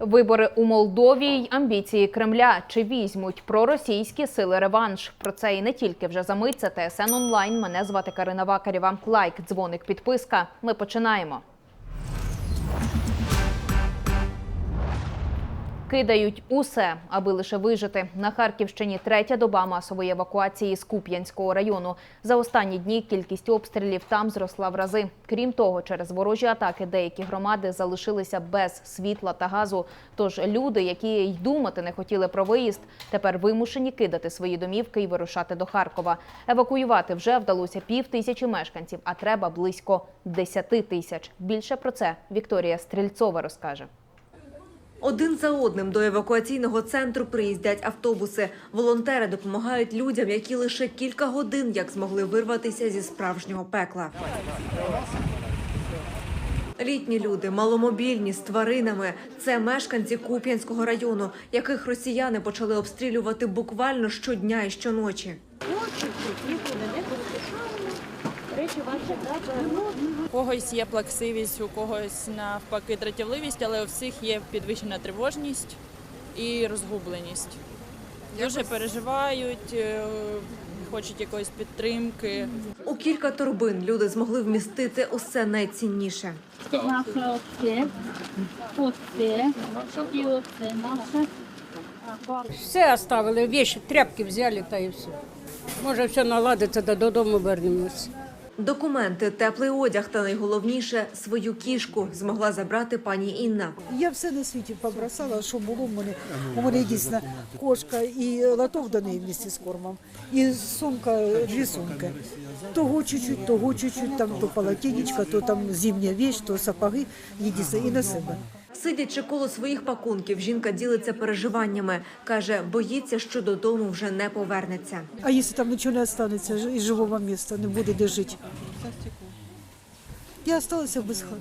Вибори у Молдові й амбіції Кремля. Чи візьмуть проросійські сили реванш? Про це і не тільки вже за мить. Це ТСН онлайн. Мене звати Карина Вакарєва. Лайк, дзвоник, підписка. Ми починаємо. Кидають усе, аби лише вижити. На Харківщині третя доба масової евакуації з Куп'янського району. За останні дні кількість обстрілів там зросла в рази. Крім того, через ворожі атаки деякі громади залишилися без світла та газу. Тож люди, які й думати не хотіли про виїзд, тепер вимушені кидати свої домівки і вирушати до Харкова. Евакуювати вже вдалося пів тисячі мешканців, а треба близько 10 тисяч. Більше про це Вікторія Стрільцова розкаже. Один за одним до евакуаційного центру приїздять автобуси. Волонтери допомагають людям, які лише кілька годин як змогли вирватися зі справжнього пекла. Літні люди, маломобільні, з тваринами – це мешканці Куп'янського району, яких росіяни почали обстрілювати буквально щодня і щоночі. У когось є плаксивість, у когось навпаки дратівливість, але у всіх є підвищена тривожність і розгубленість. Дуже переживають, е, хочуть якоїсь підтримки. У кілька торбин люди змогли вмістити усе найцінніше. Наше оце, оце, і оце наше. Все оставили, вещи, тряпки взяли та і все. Може, все наладиться, та додому вернемось. Документи, теплий одяг та найголовніше свою кішку змогла забрати пані Інна. Я все на світі побросала, що було в мене. У мене дійсно кошка і лоток до неї вместе з кормом, і сумка, дві сумки. Того чуть-чуть, того чуть-чуть, там то полотенечко, то там зимня вещь, то сапоги, єдине, і на себе. Сидячи коло своїх пакунків, жінка ділиться переживаннями. Каже, боїться, що додому вже не повернеться. А якщо там нічого не залишиться і живого місця, не буде де жити? Я залишилася без хати.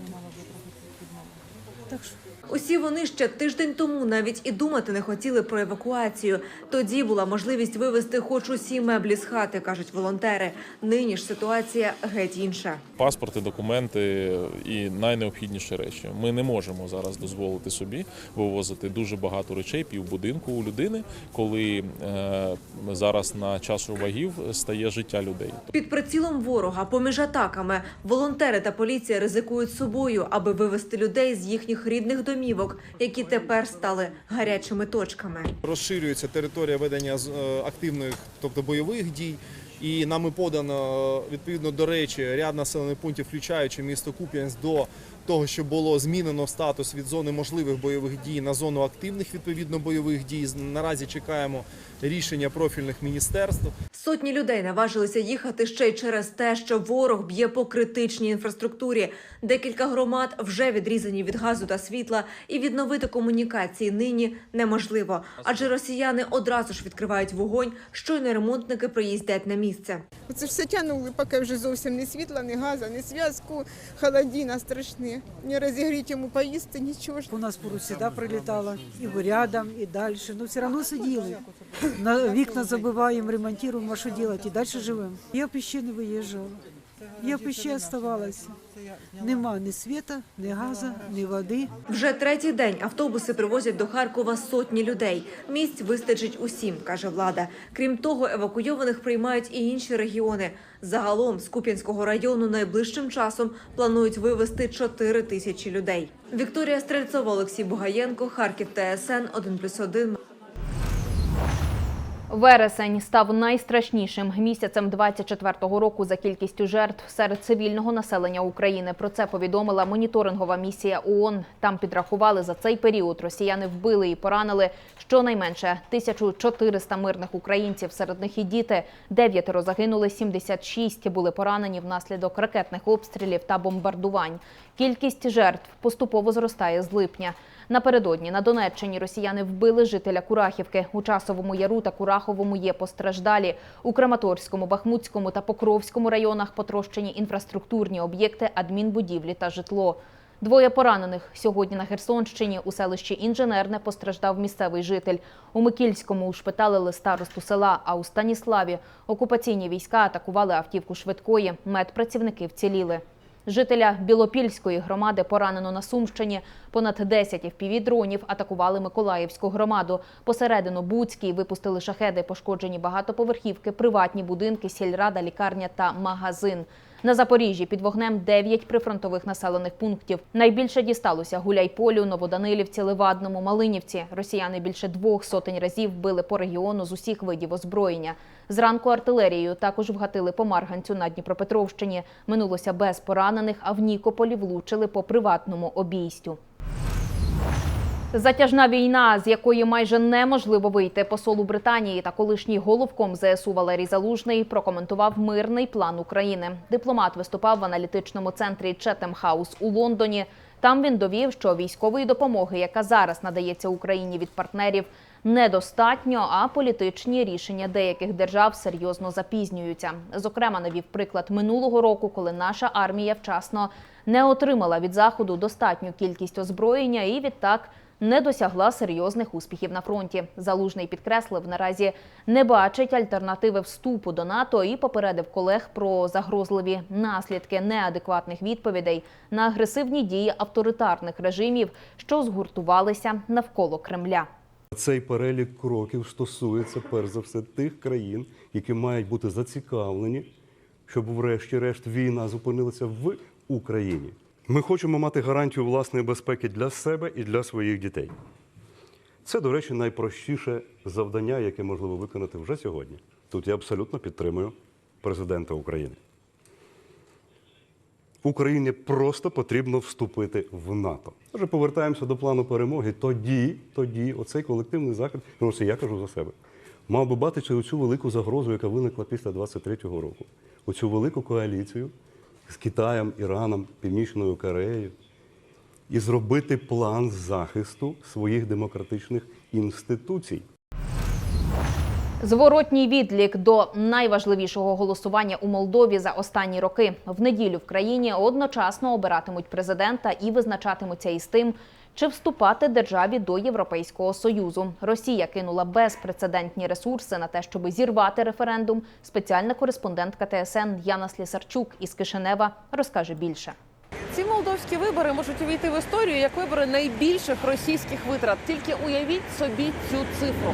Так що. Усі вони ще тиждень тому навіть і думати не хотіли про евакуацію. Тоді була можливість вивезти хоч усі меблі з хати, кажуть волонтери. Нині ж ситуація геть інша. паспорти, документи і найнеобхідніші речі. Ми не можемо зараз дозволити собі вивозити дуже багато речей півбудинку у людини, коли е, зараз на чашу вагів стає життя людей. Під прицілом ворога, поміж атаками, волонтери та поліція ризикують собою, аби вивезти людей з їхніх рідних домівок, які тепер стали гарячими точками. Розширюється територія ведення е, активних, тобто бойових дій. І нами подано відповідно до речі ряд населених пунктів, включаючи місто Куп'янськ, до того, що було змінено статус від зони можливих бойових дій на зону активних відповідно бойових дій. Наразі чекаємо рішення профільних міністерств. Сотні людей наважилися їхати ще й через те, що ворог б'є по критичній інфраструктурі. Декілька громад вже відрізані від газу та світла, і відновити комунікації нині неможливо, адже росіяни одразу ж відкривають вогонь, щойно ремонтники приїздять на місце. Оце все тягнули, поки вже зовсім ні світла, ні газу, ні зв'язку, холодіна страшні. Не розігріти йому поїсти, нічого ж. У нас поруч сюди прилітала і рядом, і далі. Ну все одно сиділи. На вікна забиваємо, ремонтуємо, а що робити? І далі живемо. Я в ще не виїжджала. Я б ще оставалася. Нема ні світа, ні газу, ні води. Вже третій день автобуси привозять до Харкова сотні людей. Місць вистачить усім, каже влада. Крім того, евакуйованих приймають і інші регіони. Загалом з Куп'янського району найближчим часом планують вивезти 4 тисячі людей. Вікторія Стрельцова, Олексій Бугаєнко, Харків ТСН 1+,1. Вересень став найстрашнішим місяцем 24-го року за кількістю жертв серед цивільного населення України. Про це повідомила моніторингова місія ООН. Там підрахували за цей період. Росіяни вбили і поранили щонайменше 1400 мирних українців. Серед них і діти. Дев'ятеро загинули, 76 були поранені внаслідок ракетних обстрілів та бомбардувань. Кількість жертв поступово зростає з липня. Напередодні на Донеччині росіяни вбили жителя Курахівки. У Часовому Яру та Кураховому є постраждалі. У Краматорському, Бахмутському та Покровському районах потрощені інфраструктурні об'єкти, адмінбудівлі та житло. Двоє поранених сьогодні на Херсонщині у селищі Інженерне постраждав місцевий житель. У Микільському ушпиталили старосту села, а у Станіславі окупаційні війська атакували автівку швидкої. Медпрацівники вціліли. Жителя Білопільської громади поранено на Сумщині. Понад 10 FPV-дронів атакували Миколаївську громаду. Посередину Буцькій випустили шахеди, пошкоджені багатоповерхівки, приватні будинки, сільрада, лікарня та магазин. На Запоріжжі під вогнем 9 прифронтових населених пунктів. Найбільше дісталося Гуляйполю, Новоданилівці, Левадному, Малинівці. Росіяни більше двох сотень разів били по регіону з усіх видів озброєння. Зранку артилерією також вгатили по Марганцю на Дніпропетровщині. Минулося без поранених, а в Нікополі влучили по приватному обійстю. Затяжна війна, з якої майже неможливо вийти посолу Британії та колишній головком ЗСУ Валерій Залужний прокоментував мирний план України. Дипломат виступав в аналітичному центрі Четем Хаус у Лондоні. Там він довів, що військової допомоги, яка зараз надається Україні від партнерів, недостатньо, а політичні рішення деяких держав серйозно запізнюються. Зокрема, навів приклад минулого року, коли наша армія вчасно не отримала від заходу достатню кількість озброєння і відтак не досягла серйозних успіхів на фронті. Залужний підкреслив, наразі не бачить альтернативи вступу до НАТО і попередив колег про загрозливі наслідки неадекватних відповідей на агресивні дії авторитарних режимів, що згуртувалися навколо Кремля. Цей перелік кроків стосується перш за все тих країн, які мають бути зацікавлені, щоб, врешті-решт, війна зупинилася в Україні. Ми хочемо мати гарантію власної безпеки для себе і для своїх дітей. Це, до речі, найпростіше завдання, яке можливо виконати вже сьогодні. Тут я абсолютно підтримую президента України. Україні просто потрібно вступити в НАТО. Отже, повертаємося до плану перемоги. Тоді, тоді, оцей колективний захід, ну це я кажу за себе, мав би бачити оцю велику загрозу, яка виникла після 23-го року. Оцю велику коаліцію з Китаєм, Іраном, Північною Кореєю, і зробити план захисту своїх демократичних інституцій. Зворотній відлік до найважливішого голосування у Молдові за останні роки. В неділю в країні одночасно обиратимуть президента і визначатимуться із тим, чи вступати державі до Європейського союзу. Росія кинула безпрецедентні ресурси на те, щоб зірвати референдум. Спеціальна кореспондентка ТСН Яна Слісарчук із Кишинева розкаже більше. Ці молдовські вибори можуть увійти в історію як вибори найбільших російських витрат. Тільки уявіть собі цю цифру: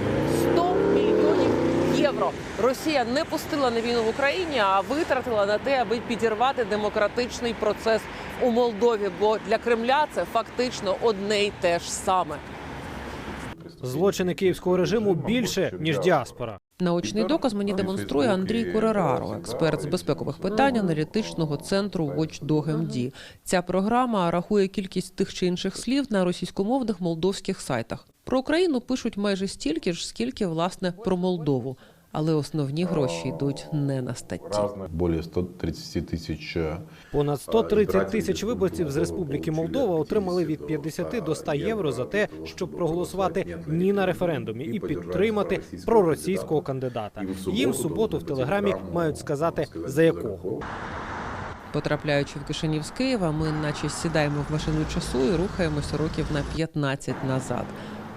100 мільйонів євро. Росія не пустила на війну в Україні, а витратила на те, аби підірвати демократичний процес у Молдові. Бо для Кремля це фактично одне й те ж саме. Злочини київського режиму більше ніж діаспора. Наочний доказ мені демонструє Андрій Курераро, експерт з безпекових питань аналітичного центру Watchdog MD. Ця програма рахує кількість тих чи інших слів на російськомовних молдовських сайтах. Про Україну пишуть майже стільки ж, скільки власне про Молдову. Але основні гроші йдуть не на статті. Более 130 тисяч Понад 130 тисяч виборців з Республіки Молдова отримали від 50 до 100 євро за те, щоб проголосувати ні на референдумі і підтримати проросійського кандидата. Їм в суботу в телеграмі мають сказати за якого. Потрапляючи в Кишинів з Києва, ми наче сідаємо в машину часу і рухаємося років на 15 назад.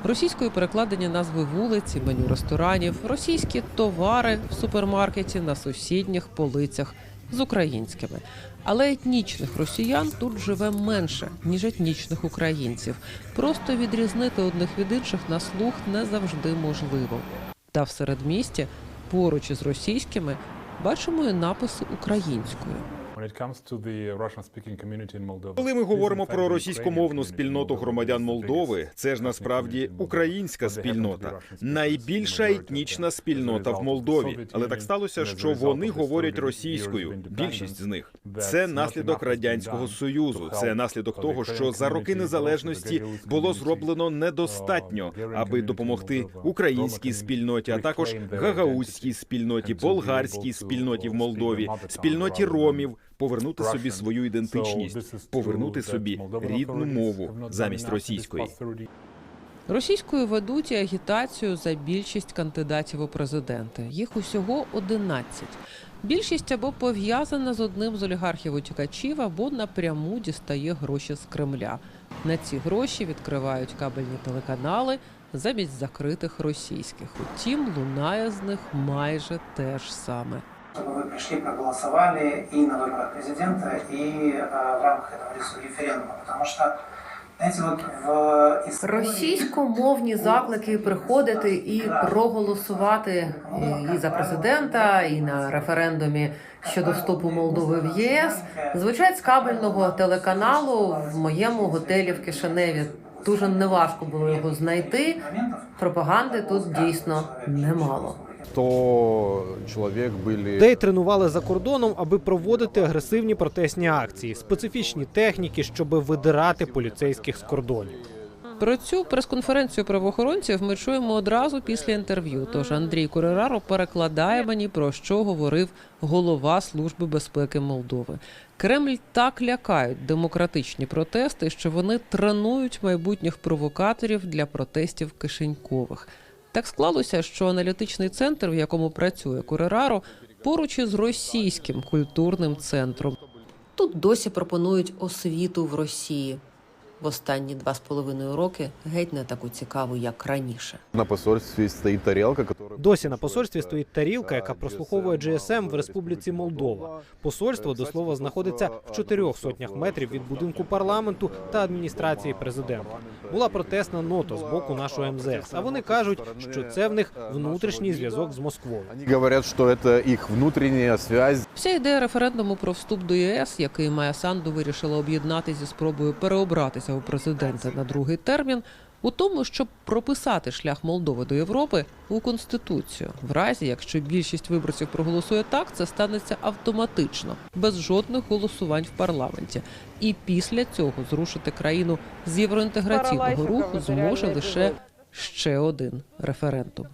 Російською перекладені назви вулиць, меню ресторанів, російські товари в супермаркеті на сусідніх полицях з українськими. Але етнічних росіян тут живе менше ніж етнічних українців. Просто відрізнити одних від інших на слух не завжди можливо. Та в середмісті, поруч із російськими, бачимо і написи українською. Коли ми говоримо про російськомовну спільноту громадян Молдови, це ж насправді українська спільнота, найбільша етнічна спільнота в Молдові. Але так сталося, що вони говорять російською. Більшість з них це наслідок радянського союзу. Це наслідок того, що за роки незалежності було зроблено недостатньо, аби допомогти українській спільноті, а також гагаузькій спільноті, болгарській спільноті в Молдові, спільноті ромів. Повернути собі свою ідентичність, повернути собі рідну мову замість російської. Російською ведуть і агітацію за більшість кандидатів у президенти. Їх усього 11. Більшість або пов'язана з одним з олігархів утікачів, або напряму дістає гроші з Кремля. На ці гроші відкривають кабельні телеканали замість закритих російських. Утім, лунає з них майже те ж саме Чтобы вы пришли, проголосовали и на выборах президента, и э, в рамках этого ресу- референдума. Потому что, знаете, вот в истории... Російськомовні заклики приходити і проголосувати і за президента, і на референдумі щодо вступу Молдови в ЄС звучать з кабельного телеканалу в моєму готелі в Кишиневі. Дуже неважко було його знайти. Пропаганди тут дійсно немало. 100 человек были... Людей тренували за кордоном, аби проводити агресивні протестні акції, специфічні техніки, щоб видирати поліцейських з кордонів. Про цю прес-конференцію правоохоронців ми чуємо одразу після інтерв'ю. Тож Андрій Курераро перекладає мені про що говорив голова Служби безпеки Молдови. Кремль так лякають демократичні протести, що вони тренують майбутніх провокаторів для протестів кишенькових. Так склалося, що аналітичний центр, в якому працює Курераро, поруч із російським культурним центром. Тут досі пропонують освіту в Росії. В останні два з половиною роки геть не таку цікаву, як раніше. На посольстве стоит тарелка, которая... Досі на посольстві стоїть тарілка, яка прослуховує GSM в Республіці Молдова. Посольство до слова знаходиться в чотирьох сотнях метрів від будинку парламенту та адміністрації президента. Була протестна нота з боку нашого МЗС. А вони кажуть, що це в них внутрішній зв'язок з Москвою. Они говорят, что это их внутренняя связь. Вся ідея референдуму про вступ до ЄС, який Майя Санду вирішила об'єднати зі спробою переобратися у президента на другий термін, у тому, щоб прописати шлях Молдови до Європи у конституцію. В разі, якщо більшість виборців проголосує так, це станеться автоматично, без жодних голосувань в парламенті. І після цього зрушити країну з євроінтеграційного руху зможе лише ще один референдум.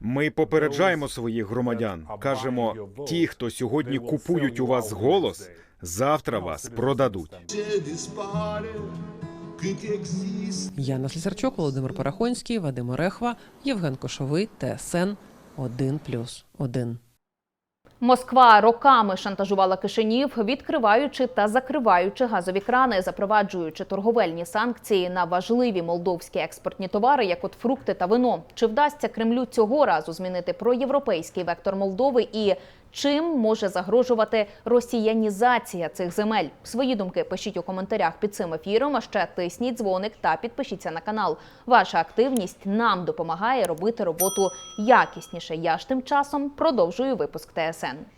Ми попереджаємо своїх громадян. Кажемо, ті, хто сьогодні купують у вас голос, завтра вас продадуть. Яна Слісарчук, Володимир Парахонський, Вадим Орехва, Євген Кошовий, ТСН 1+,1. Москва роками шантажувала Кишинів, відкриваючи та закриваючи газові крани, запроваджуючи торговельні санкції на важливі молдовські експортні товари, як от фрукти та вино. Чи вдасться Кремлю цього разу змінити проєвропейський вектор Молдови і чим може загрожувати росіянізація цих земель? Свої думки пишіть у коментарях під цим ефіром. А ще тисніть дзвоник та підпишіться на канал. Ваша активність нам допомагає робити роботу якісніше. Я ж тим часом продовжую випуск ТСН.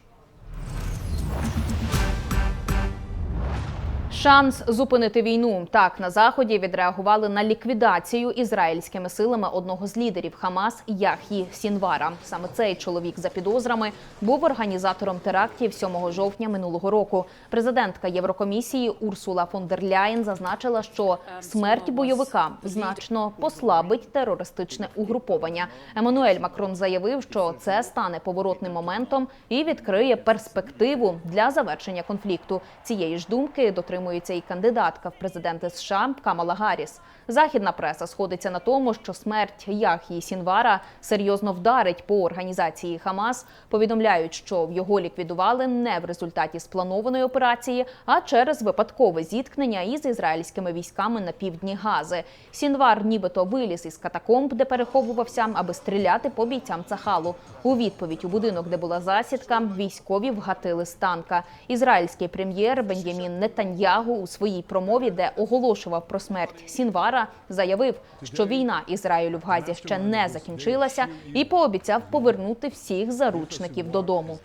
Шанс зупинити війну так на заході відреагували на ліквідацію ізраїльськими силами одного з лідерів Хамас Яхї Сінвара. Саме цей чоловік за підозрами був організатором терактів 7 жовтня минулого року. Президентка Єврокомісії Урсула фон дер Ляєн зазначила, що смерть бойовика значно послабить терористичне угруповання. Еммануель Макрон заявив, що це стане поворотним моментом і відкриє перспективу для завершення конфлікту. Цієї ж думки дотримується і кандидатка в президенти США Камала Гарріс. Західна преса сходиться на тому, що смерть Яхії Сінвара серйозно вдарить по організації Хамас. Повідомляють, що його ліквідували не в результаті спланованої операції, а через випадкове зіткнення із ізраїльськими військами на півдні Гази. Сінвар нібито виліз із катакомб, де переховувався, аби стріляти по бійцям Цахалу. У відповідь у будинок, де була засідка, військові вгатили з танка. Ізраїльський прем'єр Бен'ямін Нетаньягу у своїй промові, де оголошував про смерть Сінвара, заявив, що війна Ізраїлю в Газі ще не закінчилася, і пообіцяв повернути всіх заручників додому.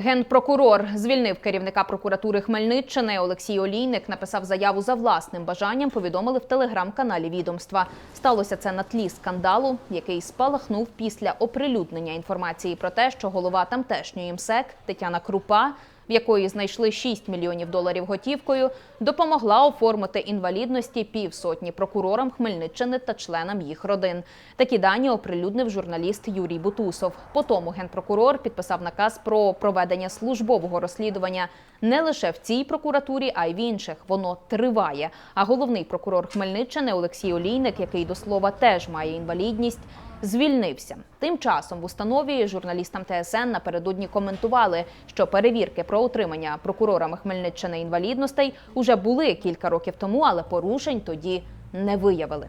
Генпрокурор звільнив керівника прокуратури Хмельниччини. Олексій Олійник написав заяву за власним бажанням. Повідомили в телеграм-каналі відомства. Сталося це на тлі скандалу, який спалахнув після оприлюднення інформації про те, що голова тамтешньої МСЕК Тетяна Крупа в якої знайшли 6 мільйонів доларів готівкою, допомогла оформити інвалідності півсотні прокурорам Хмельниччини та членам їх родин. Такі дані оприлюднив журналіст Юрій Бутусов. Потому генпрокурор підписав наказ про проведення службового розслідування не лише в цій прокуратурі, а й в інших. Воно триває. А головний прокурор Хмельниччини Олексій Олійник, який до слова теж має інвалідність, звільнився. Тим часом в установі журналістам ТСН напередодні коментували, що перевірки про отримання прокурорами Хмельниччини інвалідностей уже були кілька років тому, але порушень тоді не виявили.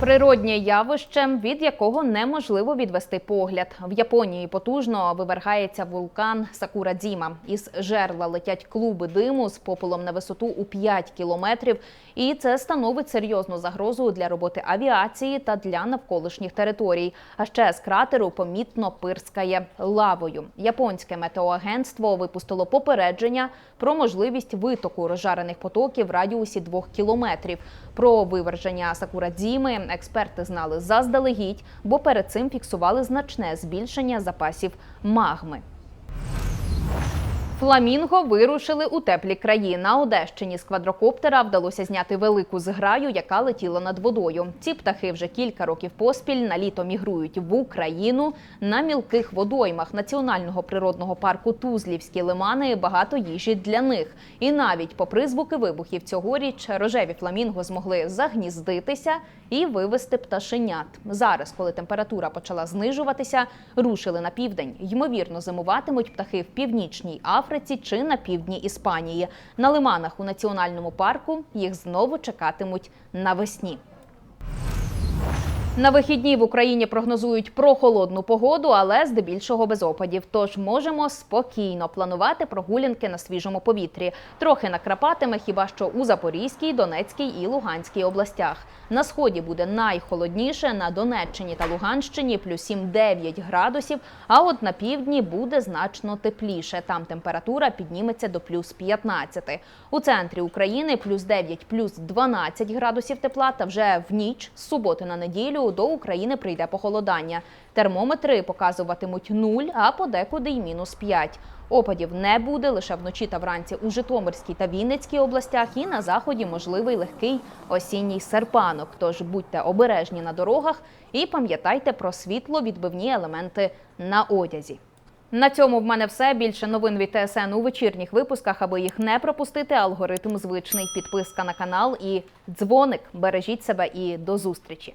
Природнє явище, від якого неможливо відвести погляд. В Японії потужно вивергається вулкан Сакурадзіма. Із жерла летять клуби диму з попелом на висоту у 5 кілометрів. І це становить серйозну загрозу для роботи авіації та для навколишніх територій. А ще з кратеру помітно пирскає лавою. Японське метеоагентство випустило попередження про можливість витоку розжарених потоків в радіусі двох кілометрів. Про виверження Сакурадзіми експерти знали заздалегідь, бо перед цим фіксували значне збільшення запасів магми. Фламінго вирушили у теплі краї. На Одещині з квадрокоптера вдалося зняти велику зграю, яка летіла над водою. Ці птахи вже кілька років поспіль на літо мігрують в Україну на мілких водоймах національного природного парку Тузлівські лимани. Багато їжі для них. І навіть попри звуки вибухів цьогоріч рожеві фламінго змогли загніздитися і вивести пташенят. Зараз, коли температура почала знижуватися, рушили на південь. Ймовірно, зимуватимуть птахи в північній Африці чи на півдні Іспанії. На лиманах у національному парку їх знову чекатимуть навесні. На вихідні в Україні прогнозують прохолодну погоду, але здебільшого без опадів. Тож можемо спокійно планувати прогулянки на свіжому повітрі. Трохи накрапатиме хіба що у Запорізькій, Донецькій і Луганській областях. На сході буде найхолодніше на Донеччині та Луганщині плюс 7-9 градусів. А от на півдні буде значно тепліше. Там температура підніметься до плюс 15. У центрі України плюс 9, плюс 12 градусів тепла. Та вже в ніч з суботи на неділю до України прийде похолодання. Термометри показуватимуть 0, а подекуди й мінус 5. Опадів не буде лише вночі та вранці у Житомирській та Вінницькій областях. І на заході можливий легкий осінній серпанок. Тож будьте обережні на дорогах і пам'ятайте про світловідбивні елементи на одязі. На цьому в мене все. Більше новин від ТСН у вечірніх випусках. Аби їх не пропустити, алгоритм звичний. Підписка на канал і дзвоник. Бережіть себе і до зустрічі.